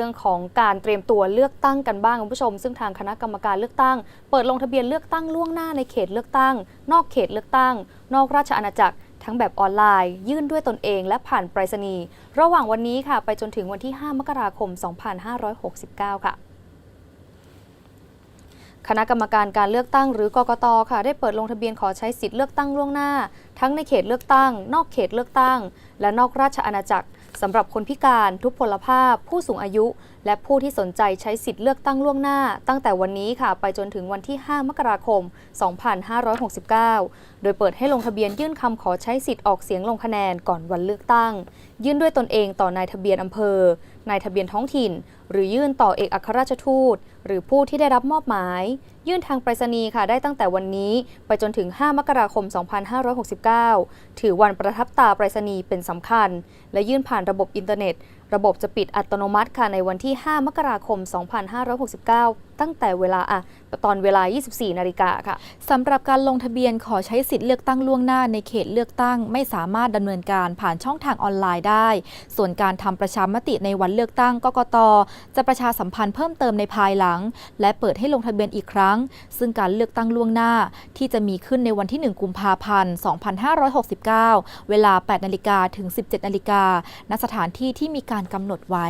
รื่องของการเตรียมตัวเลือกตั้งกันบ้างคุณผู้ชม ซึ่งทางคณะกรรมการเลือกตั้ง เปิดลงทะเบียนเลือกตั้งล่วงหน้าในเขตเลือกตั้ง นอกเขตเลือกตั้ง นอกราชอาณาจักรทั้งแบบออนไลน์ ยื่นด้วยตนเองและผ่านไปรษณีย์ระหว่างวันนี้ค่ะ ไปจนถึงวันที่ 5 มกราคม 2569 ค่ะ คณะกรรมการการเลือกตั้งหรือกกตค่ะ ได้เปิดลงทะเบียนขอใช้สิทธิ์เลือกตั้งล่วงหน้า ทั้งในเขตเลือกตั้ง นอกเขตเลือกตั้ง และนอกราชอาณาจักรสำหรับคนพิการ ทุพพลภาพ ผู้สูงอายุและผู้ที่สนใจใช้สิทธิ์เลือกตั้งล่วงหน้า ตั้งแต่วันนี้ค่ะ ไปจนถึงวันที่ 5 มกราคม 2569 โดยเปิดให้ลงทะเบียนยื่นคำขอใช้สิทธิ์ออกเสียงลงคะแนนก่อนวันเลือกตั้ง ยื่นด้วยตนเองต่อนายทะเบียนอำเภอนายทะเบียนท้องถิ่น หรือยื่นต่อเอกอัครราชทูต หรือผู้ที่ได้รับมอบหมาย ยื่นทางไปรษณีย์ค่ะได้ตั้งแต่วันนี้ ไปจนถึง 5 มกราคม 2569 ถือวันประทับตาไปรษณีย์เป็นสำคัญ และยื่นผ่านระบบอินเทอร์เน็ต ระบบจะปิดอัตโนมัติค่ะในวันที่ 5 มกราคม 2569 ตั้งแต่เวลาอะตอนเวลา 24 นาฬิกาค่ะสำหรับการลงทะเบียนขอใช้สิทธิ์เลือกตั้งล่วงหน้าในเขตเลือกตั้ง ไม่สามารถดำเนินการผ่านช่องทางออนไลน์ได้ ส่วนการทำประชามติในวันเลือกตั้งกกตจะประชาสัมพันธ์เพิ่มเติมในภายหลัง และเปิดให้ลงทะเบียนอีกครั้ง ซึ่งการเลือกตั้งล่วงหน้า ที่จะมีขึ้นในวันที่ 1 กุมภาพันธ์ 2569 เวลา 8 นาฬิกาถึง 17 นาฬิกาณสถานที่ที่มีการกำหนดไว้